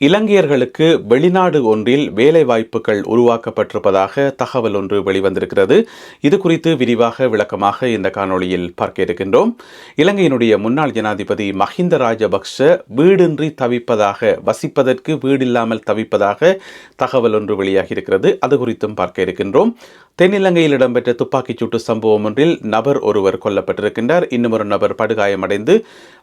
இலங்கையர்களுக்கு வெளிநாடு ஒன்றில் வேலை வாய்ப்புகள் உருவாக்கப்பட்டிருப்பதாக தகவல் ஒன்று வெளிவந்திருக்கிறது. இது குறித்து விரிவாக விளக்கமாக இந்த காணொளியில் பார்க்க இருக்கின்றோம். இலங்கையினுடைய முன்னாள் ஜனாதிபதி மஹிந்த ராஜபக்ஷ வீடின்றி தவிப்பதாக வசிப்பதற்கு வீடில்லாமல் தவிப்பதாக தகவல் ஒன்று வெளியாகி இருக்கிறது அது குறித்தும் பார்க்க இருக்கின்றோம். தென்னிலங்கையில் இடம்பெற்ற துப்பாக்கிச் சூட்டு சம்பவம் ஒன்றில் நபர் ஒருவர் கொல்லப்பட்டிருக்கின்றார். இன்னுமொரு நபர் படுகாயமடைந்து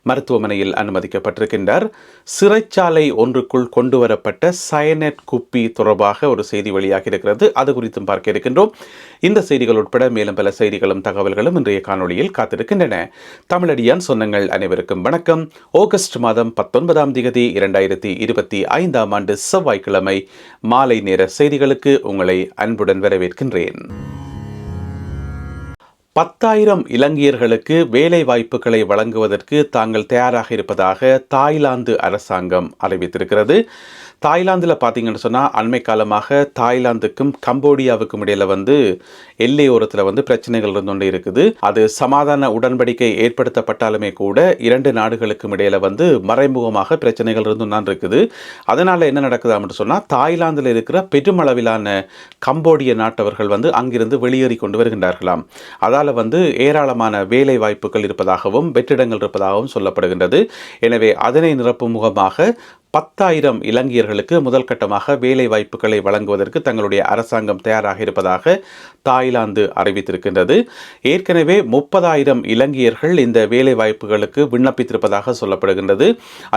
மருத்துவமனையில் அனுமதிக்கப்பட்டிருக்கின்றார். சிறைச்சாலை ஒன்றுக்குள் கொண்டு வரப்பட்ட சயனட் குப்பி தொடர்பாக ஒரு செய்தி வெளியாகி இருக்கிறது அது குறித்தும் பார்க்க இருக்கின்றோம். இந்த செய்திகள் உட்பட மேலும் பல செய்திகளும் தகவல்களும் இன்றைய காணொளியில் காத்திருக்கின்றன. தமிழடியான் சொன்னங்கள் அனைவருக்கும் வணக்கம். ஆகஸ்ட் மாதம் பத்தொன்பதாம் திகதி இரண்டாயிரத்தி இருபத்தி ஐந்தாம் ஆண்டு செவ்வாய்க்கிழமை மாலை நேர செய்திகளுக்கு உங்களை அன்புடன் வரவேற்கின்றேன். பத்தாயிரம் இலங்கையர்களுக்கு வேலை வாய்ப்புகளை வழங்குவதற்கு தாங்கள் தயாராக இருப்பதாக தாய்லாந்து அரசாங்கம் அறிவித்திருக்கிறது. தாய்லாந்தில் பார்த்தீங்கன்னு சொன்னால் அண்மை காலமாக தாய்லாந்துக்கும் கம்போடியாவுக்கும் இடையில வந்து எல்லையோரத்தில் வந்து பிரச்சனைகள் இருந்து கொண்டு இருக்குது. அது சமாதான உடன்படிக்கை ஏற்படுத்தப்பட்டாலுமே கூட இரண்டு நாடுகளுக்கும் இடையில வந்து மறைமுகமாக பிரச்சனைகள் இருந்து தான் இருக்குது. அதனால் என்ன நடக்குது அப்படின்னு சொன்னால் தாய்லாந்தில் இருக்கிற பெருமளவிலான கம்போடிய நாட்டவர்கள் வந்து அங்கிருந்து வெளியேறி கொண்டு வருகின்றார்களாம். அதாவது அதால் வந்து ஏராளமான வேலை வாய்ப்புகள் இருப்பதாகவும் வெற்றிடங்கள் இருப்பதாகவும் சொல்லப்படுகின்றது. எனவே அதனை நிரப்பும் முகமாக பத்தாயிரம் இலங்கையர்களுக்கு முதல் கட்டமாக வேலை வாய்ப்புகளை வழங்குவதற்கு தங்களுடைய அரசாங்கம் தயாராக இருப்பதாக தாய்லாந்து அறிவித்திருக்கின்றது. ஏற்கனவே முப்பதாயிரம் இலங்கையர்கள் இந்த வேலை வாய்ப்புகளுக்கு விண்ணப்பித்திருப்பதாக சொல்லப்படுகின்றது.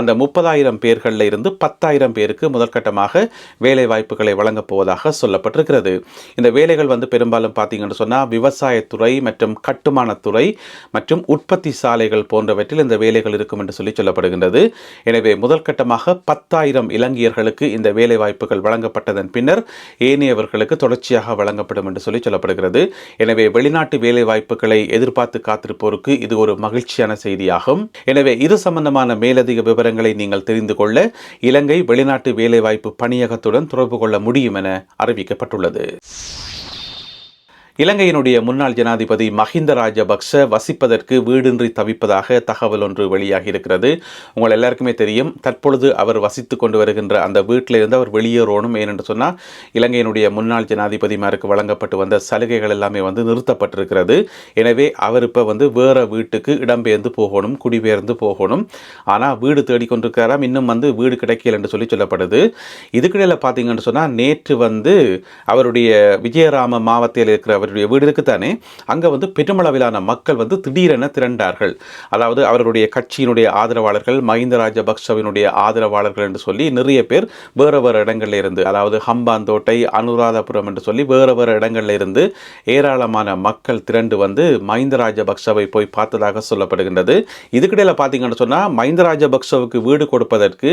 அந்த முப்பதாயிரம் பேர்களில் இருந்து பத்தாயிரம் பேருக்கு முதல் கட்டமாக வேலை வாய்ப்புகளை வழங்கப் போவதாக சொல்லப்பட்டிருக்கிறது. இந்த வேலைகள் வந்து பெரும்பாலும் பார்த்தீங்கன்னு சொன்னால் விவசாயத்துறை மற்றும் கட்டுமானத்துறை மற்றும் உற்பத்தி சாலைகள் போன்றவற்றில் இந்த வேலைகள் இருக்கும் என்று சொல்லி சொல்லப்படுகின்றது. எனவே முதல் கட்டமாக பத்தாயிரம் இலங்கையர்களுக்கு இந்த வேலைவாய்ப்புகள் வழங்கப்பட்டதன் பின்னர் ஏனையவர்களுக்கு தொடர்ச்சியாக வழங்கப்படும் என்று சொல்லி சொல்லப்படுகிறது. எனவே வெளிநாட்டு வேலைவாய்ப்புகளை எதிர்பார்த்து காத்திருப்போருக்கு இது ஒரு மகிழ்ச்சியான செய்தியாகும். எனவே இது சம்பந்தமான மேலதிக விவரங்களை நீங்கள் தெரிந்து கொள்ள இலங்கை வெளிநாட்டு வேலைவாய்ப்பு பணியகத்துடன் தொடர்பு கொள்ள முடியும் என அறிவிக்கப்பட்டுள்ளது. இலங்கையினுடைய முன்னாள் ஜனாதிபதி மஹிந்த ராஜபக்ஷ வசிப்பதற்கு வீடின்றி தவிப்பதாக தகவல் ஒன்று வெளியாகி இருக்கிறது உங்கள் எல்லாருக்குமே தெரியும் தற்பொழுது அவர் வசித்து கொண்டு வருகின்ற அந்த வீட்டில் இருந்து அவர் வெளியேறணும். ஏனென்று சொன்னால் இலங்கையினுடைய முன்னாள் ஜனாதிபதிமாருக்கு வழங்கப்பட்டு வந்த சலுகைகள் எல்லாமே வந்து நிறுத்தப்பட்டிருக்கிறது. எனவே அவர் இப்போ வந்து வேறு வீட்டுக்கு இடம்பெயர்ந்து போகணும் குடிபெயர்ந்து போகணும். ஆனால் வீடு தேடிக்கொண்டிருக்கிறாராம் இன்னும் வந்து வீடு கிடைக்கல என்று சொல்லி சொல்லப்படுது. இதுக்கிடையில் பார்த்தீங்கன்னு சொன்னால் நேற்று வந்து அவருடைய விஜயராம மாவட்டத்தில் இருக்கிற அவருடைய வீடு இருக்குத்தானே அங்கே வந்து பெருமளவிலான மக்கள் வந்து திடீரென திரண்டார்கள். அதாவது அவருடைய கட்சியினுடைய ஆதரவாளர்கள் மஹிந்த ராஜபக்சவினுடைய ஆதரவாளர்கள் என்று சொல்லி நிறைய பேர் வேறு வேறு இடங்களில் இருந்து அதாவது ஹம்பாந்தோட்டை அனுராதபுரம் என்று சொல்லி வேறு வேறு இடங்களில் இருந்து ஏராளமான மக்கள் திரண்டு வந்து மஹிந்த ராஜபக்சவை போய் பார்த்ததாக சொல்லப்படுகின்றது. இதுக்கிடையில் பார்த்தீங்கன்னு சொன்னால் மஹிந்த ராஜபக்சவுக்கு வீடு கொடுப்பதற்கு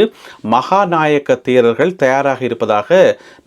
மகாநாயக்க தேரர்கள் தயாராக இருப்பதாக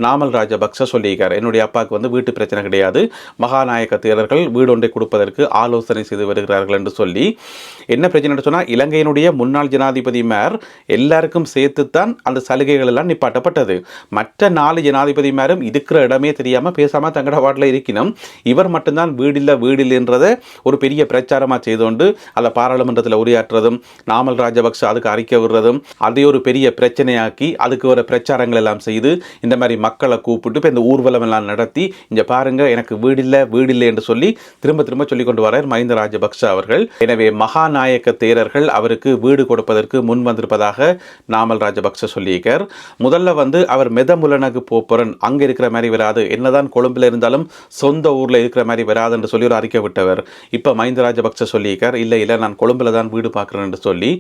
நாமல் ராஜபக்ச சொல்லியிருக்கார். என்னுடைய அப்பாவுக்கு வந்து வீட்டு பிரச்சனை கிடையாது. மகாநாயக தேரர்கள் வீடொன்றை கொடுப்பதற்கு ஆலோசனை செய்து வருகிறார்கள் என்று சொல்லி என்ன பிரச்சனை சொன்னால் இலங்கையினுடைய முன்னாள் ஜனாதிபதி மேர் எல்லாருக்கும் சேர்த்துத்தான் அந்த சலுகைகள் எல்லாம் நிப்பாட்டப்பட்டது. மற்ற நாலு ஜனாதிபதி மேரும் இருக்கிற இடமே தெரியாமல் பேசாமல் தங்கட வாட்டில் இருக்கணும் இவர் மட்டும்தான் வீடில்ல வீடில்ன்றதை ஒரு பெரிய பிரச்சாரமாக செய்தோண்டு அதை பாராளுமன்றத்தில் உரையாற்றுறதும் நாமல் ராஜபக்ச அதுக்கு அறிக்கை விடுறதும் அதை ஒரு பெரிய பிரச்சனையாக்கி அதுக்கு வர பிரச்சாரங்கள் எல்லாம் செய்து இந்த மாதிரி மக்களை கூப்பிட்டு இப்போ இந்த ஊர்வலம் எல்லாம் நடத்தி இங்கே பாருங்கள் எனக்கு வீடு இல்லை வீடு இல்லை என்று சொல்லி திரும்ப திரும்ப சொல்லிக் கொண்டு வரார் மஹிந்த ராஜபக்ஷ அவர்கள். எனவே மகாநாயக்க தேரர்கள் அவருக்கு வீடு கொடுப்பதற்கு முன் வந்திருப்பதாக நாமல் ராஜபக்ஷ சொல்லியிருக்கார். முதல்ல வந்து அவர் மெதமுலனகு போப்பரன் அங்கே இருக்கிற மாதிரி வராது. என்னதான் கொழும்பில் இருந்தாலும் சொந்த ஊரில் இருக்கிற மாதிரி வராது என்று சொல்லி ஒரு அறிக்கை விட்டவர். இப்போ மஹிந்த ராஜபக்ஷ சொல்லியிருக்கார் இல்லை இல்லை நான் கொழும்பில் தான் வீடு பார்க்குறேன் என்று சொல்லி.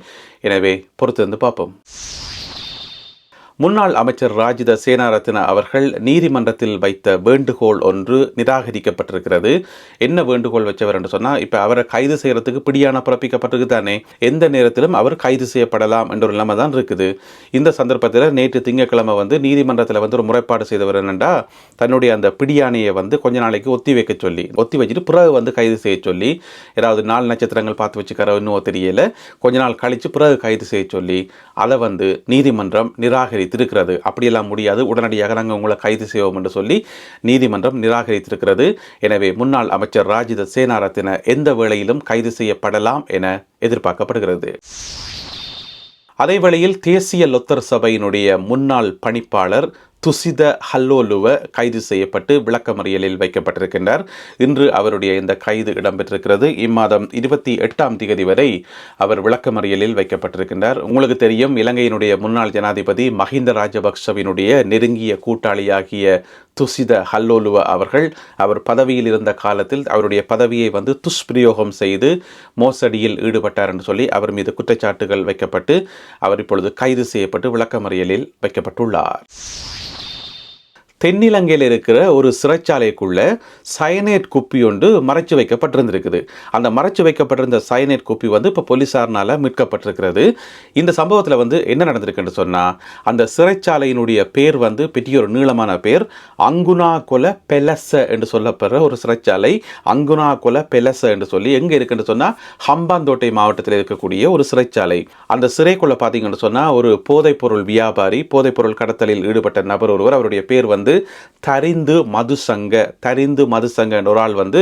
எனவே பொறுத்து வந்து பார்ப்போம். முன்னாள் அமைச்சர் ராஜித சேனாரத்ன அவர்கள் நீதிமன்றத்தில் வைத்த வேண்டுகோள் ஒன்று நிராகரிக்கப்பட்டிருக்கிறது. என்ன வேண்டுகோள் வச்சவர் என்று சொன்னால் இப்போ அவரை கைது செய்கிறதுக்கு பிடியான பிறப்பிக்கப்பட்டிருக்கு தானே. எந்த நேரத்திலும் அவர் கைது செய்யப்படலாம் என்ற ஒரு நிலைமை தான் இருக்குது. இந்த சந்தர்ப்பத்தில் நேற்று திங்கட்கிழமை வந்து நீதிமன்றத்தில் வந்து ஒரு முறைப்பாடு செய்தவர் என்னென்றா தன்னுடைய அந்த பிடியானையை வந்து கொஞ்ச நாளைக்கு ஒத்தி வைக்க சொல்லி ஒத்தி வச்சுட்டு பிறகு வந்து கைது செய்ய சொல்லி ஏதாவது நாலு நட்சத்திரங்கள் பார்த்து வச்சுக்கிற இன்னும் தெரியல கொஞ்ச நாள் கழித்து பிறகு கைது செய்ய சொல்லி அதை வந்து நீதிமன்றம் நிராகரி நிராகரித்திருக்கிறது. அப்படியெல்லாம் முடியாது. உடனடியாக நாங்கள் உங்களை கைது செய்வோம் என்று சொல்லி நீதிமன்றம் நிராகரித்திருக்கிறது. எனவே முன்னாள் அமைச்சர் ராஜித சேனாரத்தின எந்த வேளையிலும் கைது செய்யப்படலாம் என எதிர்பார்க்கப்படுகிறது. அதே வேளையில் தேசிய லொத்தர் சபையினுடைய முன்னாள் பணிப்பாளர் துசித ஹல்லோலுவ கைது செய்யப்பட்டு விளக்கமறியலில் வைக்கப்பட்டிருக்கின்றார். இன்று அவருடைய இந்த கைது இடம்பெற்றிருக்கிறது. இம்மாதம் இருபத்தி எட்டாம் தேதி வரை அவர் விளக்கமறியலில் வைக்கப்பட்டிருக்கின்றார். உங்களுக்கு தெரியும் இலங்கையினுடைய முன்னாள் ஜனாதிபதி மஹிந்த ராஜபக்சவினுடைய நெருங்கிய கூட்டாளியாகிய துசித ஹல்லோலுவ அவர்கள் அவர் பதவியில் இருந்த காலத்தில் அவருடைய பதவியை வந்து துஷ்பிரயோகம் செய்து மோசடியில் ஈடுபட்டார் என்று சொல்லி அவர் மீது குற்றச்சாட்டுகள் வைக்கப்பட்டு அவர் இப்பொழுது கைது செய்யப்பட்டு விளக்கமறியலில் வைக்கப்பட்டுள்ளார். தென்னிலங்கையில் இருக்கிற ஒரு சிறைச்சாலைக்குள்ள சயனேட் குப்பி ஒன்று மறைச்சு வைக்கப்பட்டிருந்திருக்குது. அந்த மறைச்சு வைக்கப்பட்டிருந்த சயனேட் குப்பி வந்து இப்போ போலீசார்னால மீட்கப்பட்டிருக்கிறது. இந்த சம்பவத்தில் வந்து என்ன நடந்திருக்குன்னு சொன்னால் அந்த சிறைச்சாலையினுடைய பேர் வந்து பெரிய ஒரு நீளமான பேர் அங்குனா கொல பெலச என்று சொல்லப்படுற ஒரு சிறைச்சாலை அங்குனா கொல பெலச என்று சொல்லி எங்கே இருக்குன்னு சொன்னால் ஹம்பாந்தோட்டை மாவட்டத்தில் இருக்கக்கூடிய ஒரு சிறைச்சாலை. அந்த சிறைக்குள்ளே பார்த்தீங்கன்னு சொன்னால் ஒரு போதைப்பொருள் வியாபாரி போதைப்பொருள் கடத்தலில் ஈடுபட்ட நபர் ஒருவர் அவருடைய பேர் வந்து தரிந்து மதுசங்க தரிந்து மதுசங்க என்ற ஒரு ஆள் வந்து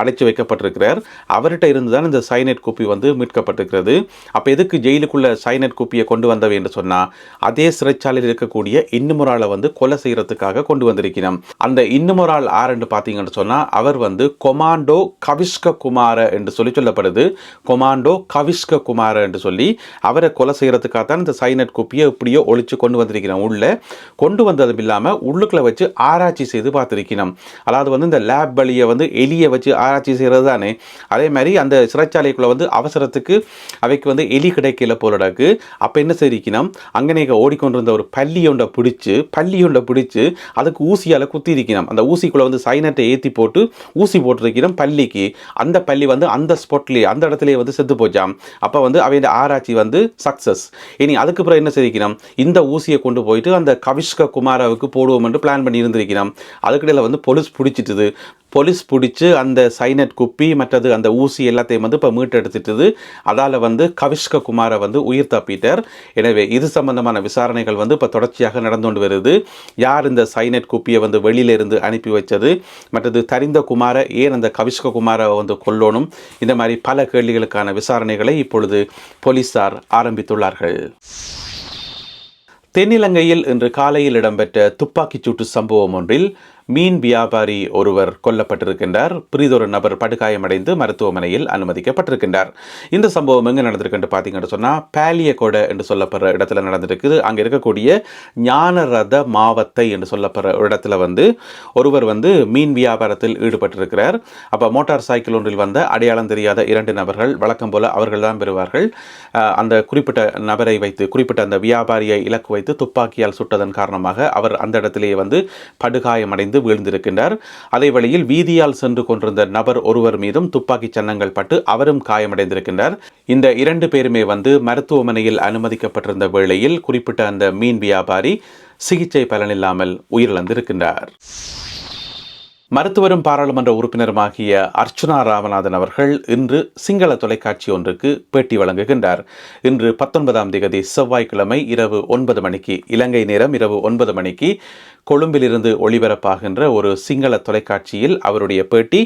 அடைச்சி வைக்கப்பட்டிருக்கிறார். அவர்கிட்ட இருந்து தான் இந்த சைனட் குப்பி வந்து மீட்கப்பட்டிருக்கிறது. அப்போ எதுக்கு ஜெயிலுக்குள்ள சைனட் குப்பியை கொண்டு வந்தவை என்று சொன்னால் அதே சிறைச்சாலையில் இருக்கக்கூடிய இன்னும் ஆளை வந்து கொலை செய்கிறதுக்காக கொண்டு வந்திருக்கிறோம். அந்த இன்னும் ஒரு ஆள் ஆர் என்று பார்த்தீங்கன்னு சொன்னால் அவர் வந்து கொமாண்டோ கவிஷ்க குமார என்று சொல்லி சொல்லப்படுது. கொமாண்டோ கவிஷ்க குமார என்று சொல்லி அவரை கொலை செய்கிறதுக்காக தான் இந்த சைனட் குப்பியை இப்படியோ ஒழிச்சு கொண்டு வந்திருக்கிறோம். உள்ளே கொண்டு வந்ததும் இல்லாமல் உள்ளுக்குள்ள வச்சு ஆராய்ச்சி செய்து பார்த்துருக்கணும் அதாவது வந்து இந்த லேப் வழியை வந்து எலியை வச்சு ஆராய்ச்சி செய்கிறது தானே. அதே மாதிரி அந்த சிறைச்சாலைக்குள்ளே வந்து அவசரத்துக்கு அவைக்கு வந்து எலி கிடைக்கல போலடாக்கு அப்போ என்ன செய்திருக்கணும் அங்கனே ஓடிக்கொண்டிருந்த ஒரு பள்ளி ஒன்றை பிடிச்சி பள்ளி ஒன்றை பிடிச்சி அதுக்கு ஊசியால் குத்தி இருக்கணும் அந்த ஊசிக்குள்ளே வந்து சைனட்டை ஏற்றி போட்டு ஊசி போட்டிருக்கணும் பள்ளிக்கு அந்த பள்ளி வந்து அந்த ஸ்பாட்லேயே அந்த இடத்துலேயே வந்து செத்து போச்சாம். அப்போ வந்து அவையோட ஆராய்ச்சி வந்து சக்ஸஸ் இனி அதுக்கு பிறகு என்ன செய்திக்கணும் இந்த ஊசியை கொண்டு போயிட்டு அந்த கவிஷ்க குமாராவுக்கு போடுவோம் என்று பிளான் பண்ணி இருந்திருக்கிறோம் அதுக்கிடையில் வந்து போலீஸ் பிடிச்சிட்டுது. போலீஸ் பிடிச்சி அந்த சைனட் குப்பி மற்றது அந்த ஊசி எல்லாத்தையும் வந்து இப்போ மீட்டெடுத்துட்டுது. அதால் வந்து கவிஷ்க குமாரை வந்து உயிர் தப்பிட்டார். எனவே இது சம்பந்தமான விசாரணைகள் வந்து இப்போ தொடர்ச்சியாக நடந்து கொண்டு வருது. யார் இந்த சைனட் குப்பியை வந்து வெளியிலிருந்து அனுப்பி வச்சது? மற்றது தரிந்த குமாரை ஏன் அந்த கவிஷ்க குமாரை வந்து கொல்லணும்? இந்த மாதிரி பல கேள்விகளுக்கான விசாரணைகளை இப்பொழுது போலீஸார் ஆரம்பித்துள்ளார்கள். தென்னிலங்கையில் இன்று காலையில் இடம்பெற்ற துப்பாக்கிச்சூட்டு சம்பவம் ஒன்றில் மீன் வியாபாரி ஒருவர் கொல்லப்பட்டிருக்கின்றார். பிரிதொரு நபர் படுகாயமடைந்து மருத்துவமனையில் அனுமதிக்கப்பட்டிருக்கின்றார். இந்த சம்பவம் எங்கே நடந்திருக்குன்னு பார்த்தீங்கன்னு சொன்னால் பேலியகொடை என்று சொல்லப்படுற இடத்துல நடந்திருக்குது. அங்கே இருக்கக்கூடிய ஞானரத மாவத்தை என்று சொல்லப்படுற இடத்துல வந்து ஒருவர் வந்து மீன் வியாபாரத்தில் ஈடுபட்டிருக்கிறார். அப்போ மோட்டார் சைக்கிள் ஒன்றில் வந்த அடையாளம் தெரியாத இரண்டு நபர்கள் வழக்கம் போல அவர்கள் தான் பெறுவார்கள். அந்த குறிப்பிட்ட நபரை வைத்து குறிப்பிட்ட அந்த வியாபாரியை இலக்கு வைத்து துப்பாக்கியால் சுட்டதன் காரணமாக அவர் அந்த இடத்திலேயே வந்து படுகாயமடைந்து வீழ்ந்திருக்கின்றார். அதே வழியில் வீதியால் சென்று கொண்டிருந்த நபர் ஒருவர் மீதும் துப்பாக்கி சன்னங்கள் பட்டு அவரும் காயமடைந்திருக்கின்றார். இந்த இரண்டு பேருமே வந்து மருத்துவமனையில் அனுமதிக்கப்பட்டிருந்த வேளையில் குறிப்பிட்ட அந்த மீன் வியாபாரி சிகிச்சை பலனில்லாமல் உயிரிழந்திருக்கின்றார். மருத்துவரும் பாராளுமன்ற உறுப்பினருமாகிய அர்ச்சுனா ராமநாதன் அவர்கள் இன்று சிங்கள தொலைக்காட்சி ஒன்றுக்கு பேட்டி வழங்குகின்றார். இன்று பத்தொன்பதாம் தேதி செவ்வாய்க்கிழமை இரவு ஒன்பது மணிக்கு இலங்கை நேரம் இரவு ஒன்பது மணிக்கு கொழும்பிலிருந்து ஒளிபரப்பாகின்ற ஒரு சிங்கள தொலைக்காட்சியில் அவருடைய பேட்டி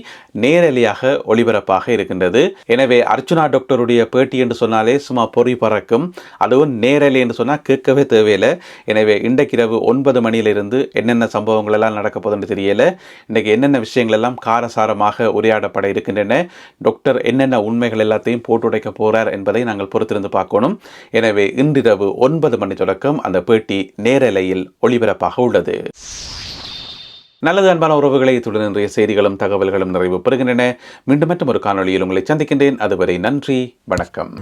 நேரலையாக ஒளிபரப்பாக இருக்கின்றது. எனவே அர்ச்சுனா டாக்டருடைய பேட்டி என்று சொன்னாலே சும்மா பொறி பறக்கும். அதுவும் நேரலை என்று சொன்னால் கேட்கவே தேவையில்லை. எனவே இன்றைக்கிரவு ஒன்பது மணியிலிருந்து என்னென்ன சம்பவங்கள் எல்லாம் நடக்க போதுன்னு தெரியலை. இன்றைக்கு என்னென்ன விஷயங்கள் எல்லாம் காரசாரமாக உரையாடப்பட இருக்கின்றன டாக்டர் என்னென்ன உண்மைகள் எல்லாத்தையும் போட்டுடைக்க போகிறார் என்பதை நாங்கள் பொறுத்திருந்து பார்க்கணும். எனவே இன்றிரவு ஒன்பது மணி தொடக்கம் அந்த பேட்டி நேரலையில் ஒளிபரப்பாக உள்ளது. நல்லது அன்பான உறவுகளை இத்துடன் இன்றைய செய்திகளும் தகவல்களும் நிறைவு பெறுகின்றன. மீண்டும் மற்றும் ஒரு காணொலியில் உங்களை சந்திக்கின்றேன். அதுவரை நன்றி வணக்கம்.